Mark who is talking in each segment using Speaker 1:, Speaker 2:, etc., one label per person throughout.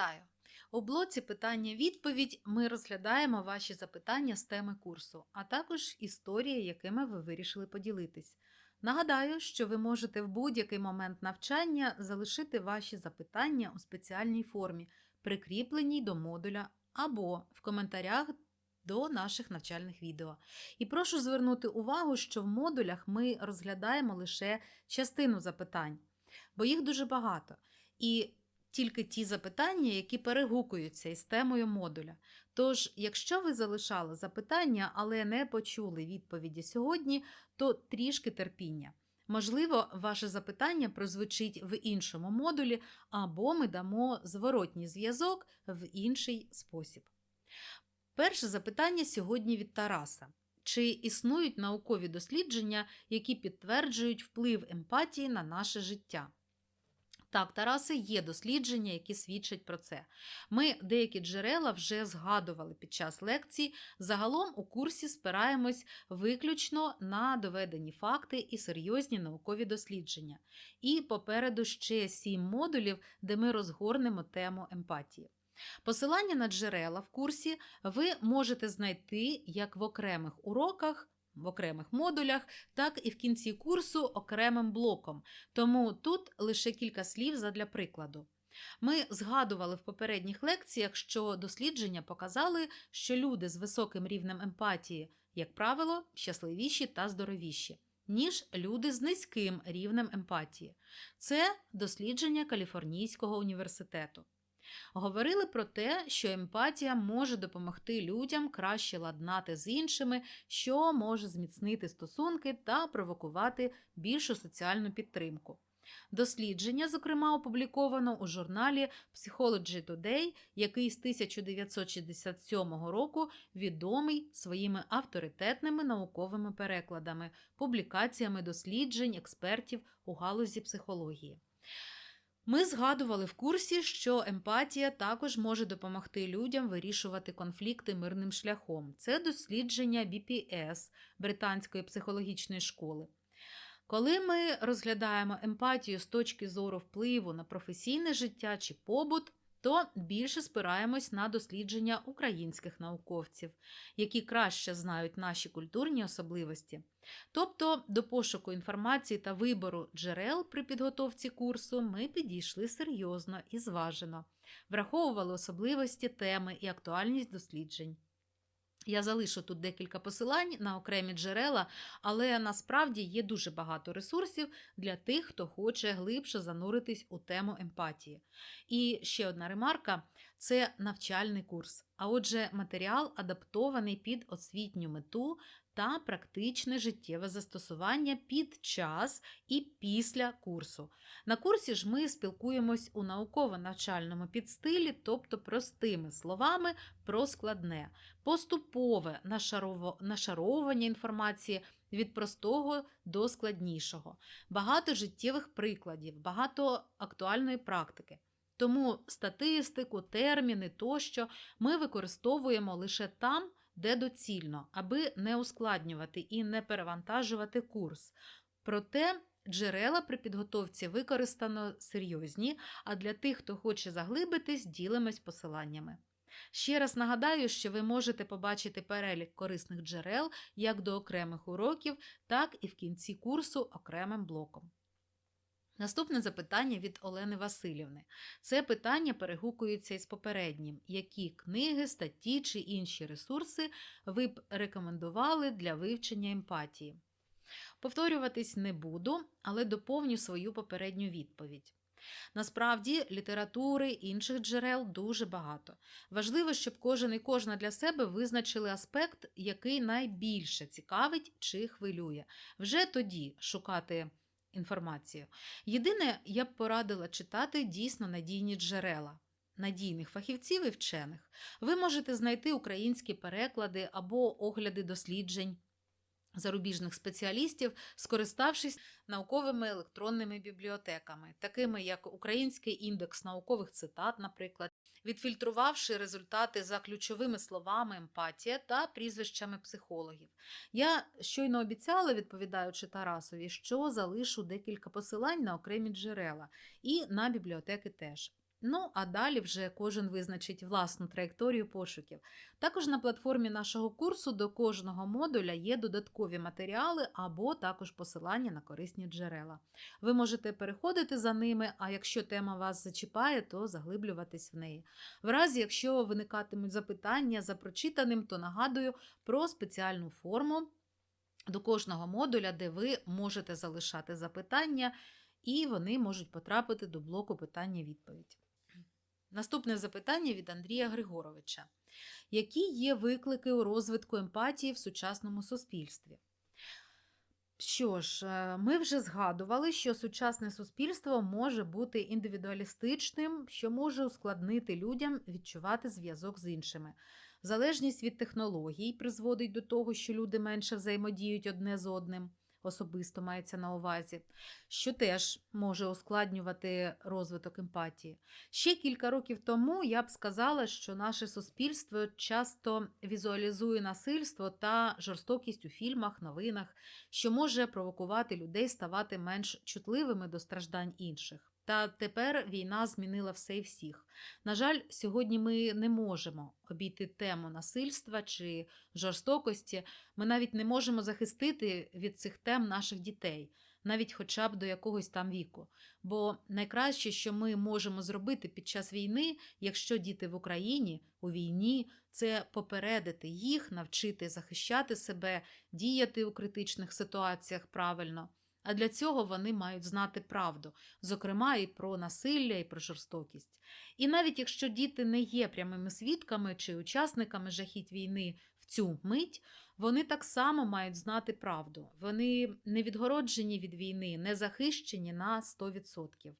Speaker 1: Вітаю! У блоці питання-відповідь ми розглядаємо ваші запитання з теми курсу, а також історії, якими ви вирішили поділитись. Нагадаю, що ви можете в будь-який момент навчання залишити ваші запитання у спеціальній формі, прикріпленій до модуля або в коментарях до наших навчальних відео. І прошу звернути увагу, що в модулях ми розглядаємо лише частину запитань, бо їх дуже багато. І тільки ті запитання, які перегукуються із темою модуля. Тож, якщо ви залишали запитання, але не почули відповіді сьогодні, то трішки терпіння. Можливо, ваше запитання прозвучить в іншому модулі, або ми дамо зворотній зв'язок в інший спосіб. Перше запитання сьогодні від Тараса. Чи існують наукові дослідження, які підтверджують вплив емпатії на наше життя? Так, Тараси, є дослідження, які свідчать про це. Ми деякі джерела вже згадували під час лекцій. Загалом у курсі спираємось виключно на доведені факти і серйозні наукові дослідження. І попереду ще сім модулів, де ми розгорнемо тему емпатії. Посилання на джерела в курсі ви можете знайти як в окремих уроках в окремих модулях, так і в кінці курсу окремим блоком. Тому тут лише кілька слів задля прикладу. Ми згадували в попередніх лекціях, що дослідження показали, що люди з високим рівнем емпатії, як правило, щасливіші та здоровіші, ніж люди з низьким рівнем емпатії. Це дослідження Каліфорнійського університету. Говорили про те, що емпатія може допомогти людям краще ладнати з іншими, що може зміцнити стосунки та провокувати більшу соціальну підтримку. Дослідження, зокрема, опубліковано у журналі Psychology Today, який з 1967 року відомий своїми авторитетними науковими перекладами, публікаціями досліджень експертів у галузі психології. Ми згадували в курсі, що емпатія також може допомогти людям вирішувати конфлікти мирним шляхом. Це дослідження BPS Британської психологічної школи. Коли ми розглядаємо емпатію з точки зору впливу на професійне життя чи побут, то більше спираємось на дослідження українських науковців, які краще знають наші культурні особливості. Тобто до пошуку інформації та вибору джерел при підготовці курсу ми підійшли серйозно і зважено, враховували особливості теми і актуальність досліджень. Я залишу тут декілька посилань на окремі джерела, але насправді є дуже багато ресурсів для тих, хто хоче глибше зануритись у тему емпатії. І ще одна ремарка це навчальний курс. А отже, матеріал адаптований під освітню мету та практичне життєве застосування під час і після курсу. На курсі ж ми спілкуємось у науково-навчальному підстилі, тобто простими словами про складне, поступове нашаровування інформації від простого до складнішого, багато життєвих прикладів, багато актуальної практики. Тому статистику, терміни тощо ми використовуємо лише там, де доцільно, аби не ускладнювати і не перевантажувати курс. Проте джерела при підготовці використано серйозні, а для тих, хто хоче заглибитись, ділимось посиланнями. Ще раз нагадаю, що ви можете побачити перелік корисних джерел як до окремих уроків, так і в кінці курсу окремим блоком. Наступне запитання від Олени Васильівни. Це питання перегукується із попереднім. Які книги, статті чи інші ресурси ви б рекомендували для вивчення емпатії? Повторюватись не буду, але доповню свою попередню відповідь. Насправді, літератури інших джерел дуже багато. Важливо, щоб кожен і кожна для себе визначили аспект, який найбільше цікавить чи хвилює. Вже тоді шукати інформацію. Єдине, я б порадила читати дійсно надійні джерела. Надійних фахівців і вчених. Ви можете знайти українські переклади або огляди досліджень зарубіжних спеціалістів, скориставшись науковими електронними бібліотеками, такими як Український індекс наукових цитат, наприклад, відфільтрувавши результати за ключовими словами емпатія та прізвищами психологів. Я щойно обіцяла, відповідаючи Тарасові, що залишу декілька посилань на окремі джерела і на бібліотеки теж. Ну, а далі вже кожен визначить власну траєкторію пошуків. Також на платформі нашого курсу до кожного модуля є додаткові матеріали або також посилання на корисні джерела. Ви можете переходити за ними, а якщо тема вас зачіпає, то заглиблюватись в неї. В разі, якщо виникатимуть запитання за прочитаним, то нагадую про спеціальну форму до кожного модуля, де ви можете залишати запитання, і вони можуть потрапити до блоку питання-відповідь. Наступне запитання від Андрія Григоровича. Які є виклики у розвитку емпатії в сучасному суспільстві? Що ж, е, ми вже згадували, що сучасне суспільство може бути індивідуалістичним, що може ускладнити людям відчувати зв'язок з іншими. Залежність від технологій призводить до того, що люди менше взаємодіють одне з одним, особисто мається на увазі, що теж може ускладнювати розвиток емпатії. Ще кілька років тому я б сказала, що наше суспільство часто візуалізує насильство та жорстокість у фільмах, новинах, що може провокувати людей ставати менш чутливими до страждань інших. Та тепер війна змінила все і всіх. На жаль, сьогодні ми не можемо обійти тему насильства чи жорстокості. Ми навіть не можемо захистити від цих тем наших дітей, навіть хоча б до якогось там віку. Бо найкраще, що ми можемо зробити під час війни, якщо діти в Україні у війні, це попередити їх, навчити захищати себе, діяти у критичних ситуаціях правильно. А для цього вони мають знати правду, зокрема і про насилля, і про жорстокість. І навіть якщо діти не є прямими свідками чи учасниками жахіть війни в цю мить, вони так само мають знати правду. Вони не відгороджені від війни, не захищені на 100%.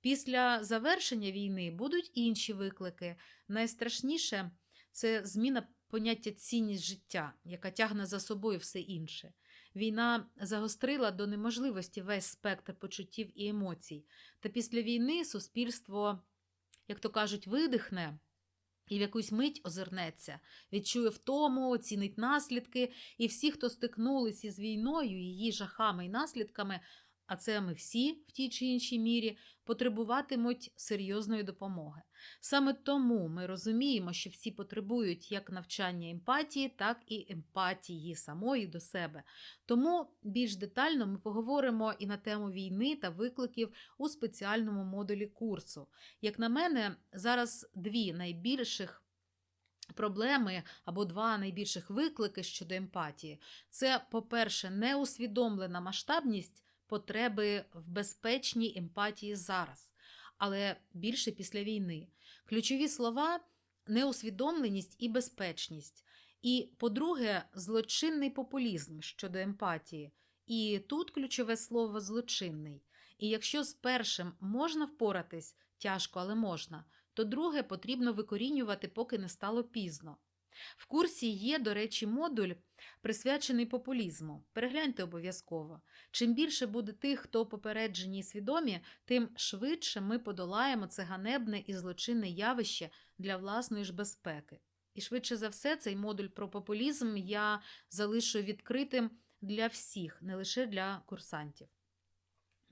Speaker 1: Після завершення війни будуть інші виклики. Найстрашніше це зміна поняття цінність життя, яка тягне за собою все інше. Війна загострила до неможливості весь спектр почуттів і емоцій. Та після війни суспільство, як то кажуть, видихне і в якусь мить озирнеться, відчує втому, оцінить наслідки, і всі, хто стикнулись із війною, її жахами і наслідками, а це ми всі в тій чи іншій мірі, потребуватимуть серйозної допомоги. Саме тому ми розуміємо, що всі потребують як навчання емпатії, так і емпатії самої до себе. Тому більш детально ми поговоримо і на тему війни та викликів у спеціальному модулі курсу. Як на мене, зараз дві найбільших. Проблеми або два найбільших виклики щодо емпатії це, по-перше, неусвідомлена масштабність потреби в безпечній емпатії зараз, але більше після війни. Ключові слова неусвідомленість і безпечність. І, по-друге, злочинний популізм щодо емпатії. І тут ключове слово злочинний. І якщо з першим можна впоратись тяжко, але можна, то друге потрібно викорінювати, поки не стало пізно. В курсі є, до речі, модуль, присвячений популізму. Перегляньте обов'язково. Чим більше буде тих, хто попереджені і свідомі, тим швидше ми подолаємо це ганебне і злочинне явище для власної ж безпеки. І швидше за все, цей модуль про популізм я залишу відкритим для всіх, не лише для курсантів.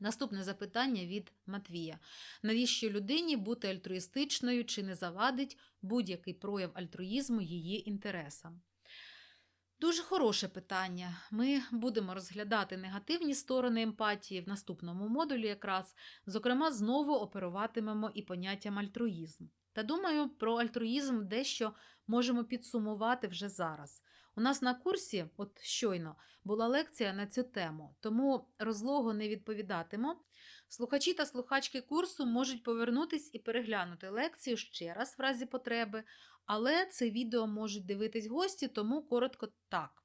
Speaker 1: Наступне запитання від Матвія: навіщо людині бути альтруїстичною чи не завадить будь-який прояв альтруїзму її інтересам? Дуже хороше питання. Ми будемо розглядати негативні сторони емпатії в наступному модулі, якраз, зокрема, знову оперуватимемо і поняттям альтруїзм. Та думаю, про альтруїзм дещо можемо підсумувати вже зараз. У нас на курсі, от щойно, була лекція на цю тему, тому розлого не відповідатиму. Слухачі та слухачки курсу можуть повернутись і переглянути лекцію ще раз в разі потреби, але це відео можуть дивитись гості, тому коротко так.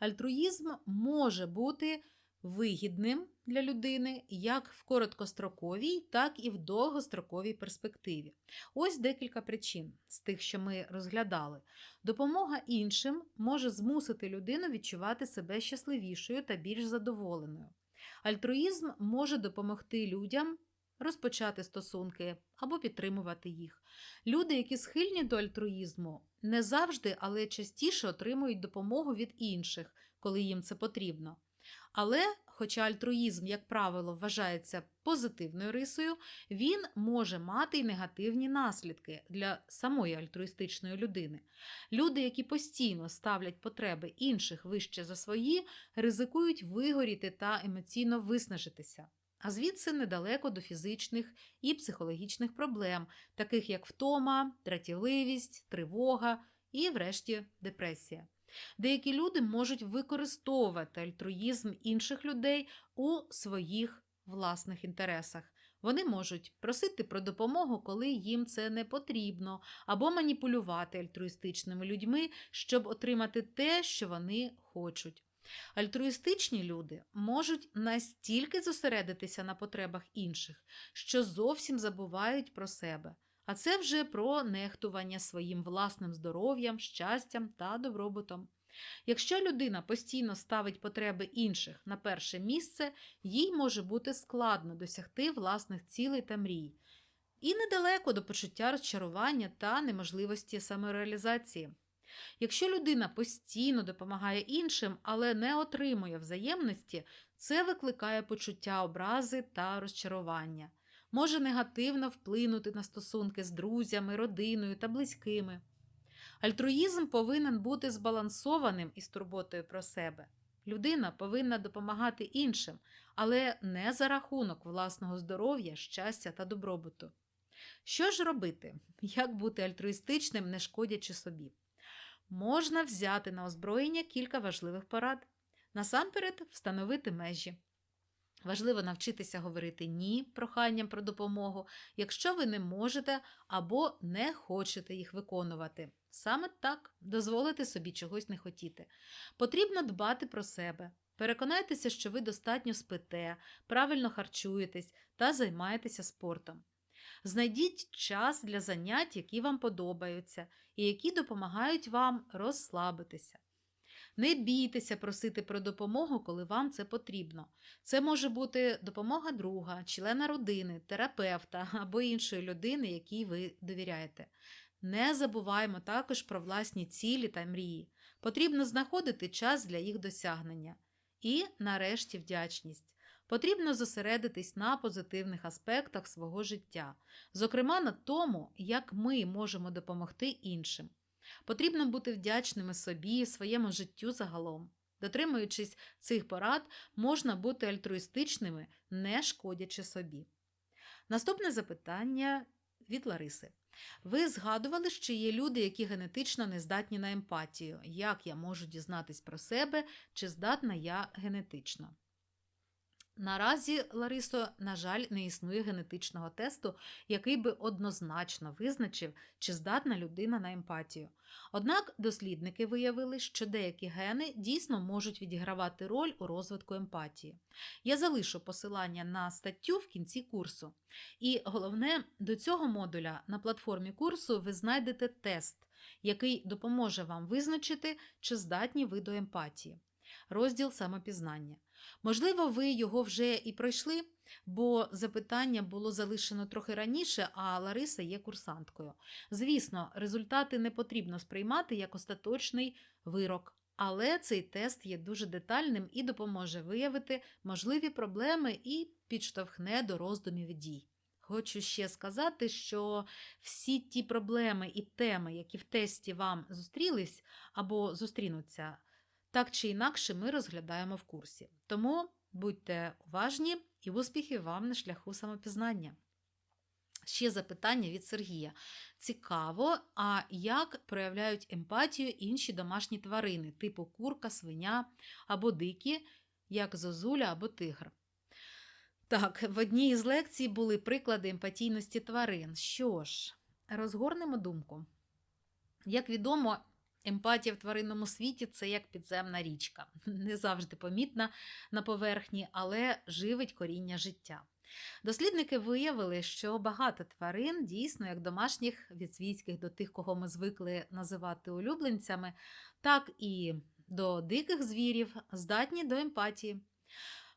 Speaker 1: Альтруїзм може бути вигідним для людини як в короткостроковій, так і в довгостроковій перспективі. Ось декілька причин з тих, що ми розглядали. Допомога іншим може змусити людину відчувати себе щасливішою та більш задоволеною. Альтруїзм може допомогти людям розпочати стосунки або підтримувати їх. Люди, які схильні до альтруїзму, не завжди, але частіше отримують допомогу від інших, коли їм це потрібно. Але, хоча альтруїзм, як правило, вважається позитивною рисою, він може мати й негативні наслідки для самої альтруїстичної людини. Люди, які постійно ставлять потреби інших вище за свої, ризикують вигоріти та емоційно виснажитися. А звідси недалеко до фізичних і психологічних проблем, таких як втома, дратівливість, тривога і, врешті, депресія. Деякі люди можуть використовувати альтруїзм інших людей у своїх власних інтересах. Вони можуть просити про допомогу, коли їм це не потрібно, або маніпулювати альтруїстичними людьми, щоб отримати те, що вони хочуть. Альтруїстичні люди можуть настільки зосередитися на потребах інших, що зовсім забувають про себе. А це вже про нехтування своїм власним здоров'ям, щастям та добробутом. Якщо людина постійно ставить потреби інших на перше місце, їй може бути складно досягти власних цілей та мрій. І недалеко до почуття розчарування та неможливості самореалізації. Якщо людина постійно допомагає іншим, але не отримує взаємності, це викликає почуття образи та розчарування, може негативно вплинути на стосунки з друзями, родиною та близькими. Альтруїзм повинен бути збалансованим із турботою про себе. Людина повинна допомагати іншим, але не за рахунок власного здоров'я, щастя та добробуту. Що ж робити? Як бути альтруїстичним, не шкодячи собі? Можна взяти на озброєння кілька важливих порад. Насамперед, встановити межі. Важливо навчитися говорити ні проханням про допомогу, якщо ви не можете або не хочете їх виконувати. Саме так дозволити собі чогось не хотіти. Потрібно дбати про себе. Переконайтеся, що ви достатньо спите, правильно харчуєтесь та займаєтеся спортом. Знайдіть час для занять, які вам подобаються, і які допомагають вам розслабитися. Не бійтеся просити про допомогу, коли вам це потрібно. Це може бути допомога друга, члена родини, терапевта або іншої людини, якій ви довіряєте. Не забуваємо також про власні цілі та мрії. Потрібно знаходити час для їх досягнення. І, нарешті, вдячність. Потрібно зосередитись на позитивних аспектах свого життя, зокрема на тому, як ми можемо допомогти іншим. Потрібно бути вдячними собі, своєму життю загалом. Дотримуючись цих порад, можна бути альтруїстичними, не шкодячи собі. Наступне запитання від Лариси. Ви згадували, що є люди, які генетично не здатні на емпатію. Як я можу дізнатись про себе, чи здатна я генетично? Наразі, Ларисо, на жаль, не існує генетичного тесту, який би однозначно визначив, чи здатна людина на емпатію. Однак дослідники виявили, що деякі гени дійсно можуть відігравати роль у розвитку емпатії. Я залишу посилання на статтю в кінці курсу. І головне, до цього модуля на платформі курсу ви знайдете тест, який допоможе вам визначити, чи здатні ви до емпатії. Розділ самопізнання. Можливо, ви його вже і пройшли, бо запитання було залишено трохи раніше, а Лариса є курсанткою. Звісно, результати не потрібно сприймати як остаточний вирок, але цей тест є дуже детальним і допоможе виявити можливі проблеми і підштовхне до роздумів дій. Хочу ще сказати, що всі ті проблеми і теми, які в тесті вам зустрілись або зустрінуться, так чи інакше ми розглядаємо в курсі. Тому будьте уважні і успіхів вам на шляху самопізнання. Ще запитання від Сергія. Цікаво, а як проявляють емпатію інші домашні тварини, типу курка, свиня або дикі, як зозуля або тигр? Так, в одній із лекцій були приклади емпатійності тварин. Що ж, розгорнемо думку. Як відомо, Емпатія в тваринному світі це як підземна річка, не завжди помітна на поверхні, але живить коріння життя. Дослідники виявили, що багато тварин, дійсно, як домашніх від свійських до тих, кого ми звикли називати улюбленцями, так і до диких звірів, здатні до емпатії.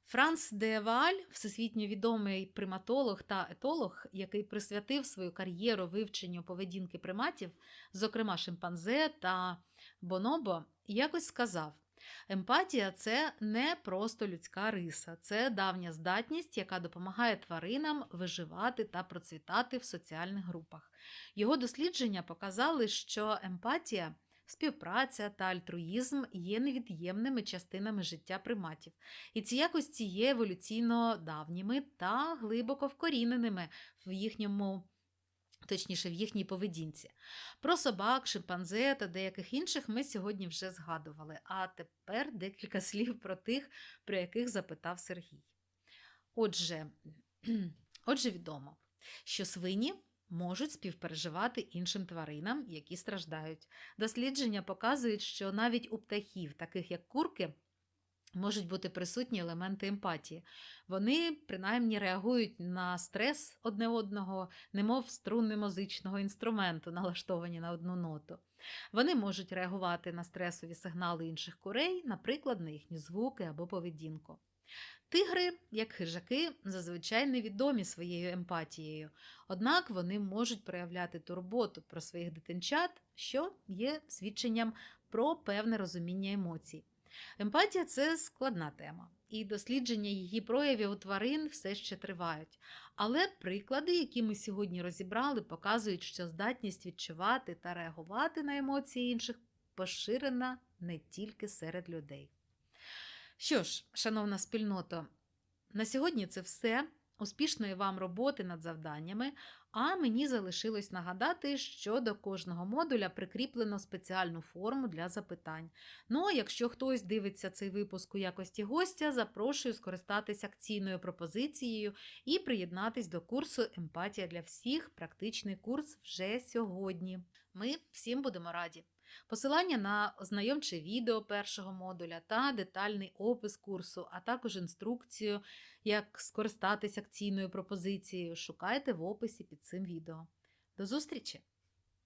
Speaker 1: Франц де Вааль, всесвітньо відомий приматолог та етолог, який присвятив свою кар'єру вивченню поведінки приматів, зокрема шимпанзе та бонобо, якось сказав: Емпатія це не просто людська риса, це давня здатність, яка допомагає тваринам виживати та процвітати в соціальних групах. Його дослідження показали, що емпатія, співпраця та альтруїзм є невід'ємними частинами життя приматів, і ці якості є еволюційно давніми та глибоко вкоріненими в їхньому. Точніше, в їхній поведінці. Про собак, шимпанзе та деяких інших ми сьогодні вже згадували. А тепер декілька слів про тих, про яких запитав Сергій. Отже, отже, відомо, що свині можуть співпереживати іншим тваринам, які страждають. Дослідження показують, що навіть у птахів, таких як курки, можуть бути присутні елементи емпатії. Вони принаймні реагують на стрес одне одного, немов струни музичного інструменту, налаштовані на одну ноту. Вони можуть реагувати на стресові сигнали інших курей, наприклад, на їхні звуки або поведінку. Тигри, як хижаки, зазвичай невідомі своєю емпатією, однак вони можуть проявляти турботу про своїх дитинчат, що є свідченням про певне розуміння емоцій. Емпатія це складна тема, і дослідження її проявів у тварин все ще тривають. Але приклади, які ми сьогодні розібрали, показують, що здатність відчувати та реагувати на емоції інших поширена не тільки серед людей. Що ж, шановна спільнота, на сьогодні це все. Успішної вам роботи над завданнями, а мені залишилось нагадати, що до кожного модуля прикріплено спеціальну форму для запитань. Ну а якщо хтось дивиться цей випуск у якості гостя, запрошую скористатись акційною пропозицією і приєднатись до курсу Емпатія для всіх. Практичний курс вже сьогодні. Ми всім будемо раді. Посилання на ознайомче відео першого модуля та детальний опис курсу, а також інструкцію, як скористатись акційною пропозицією, шукайте в описі під цим відео. До зустрічі!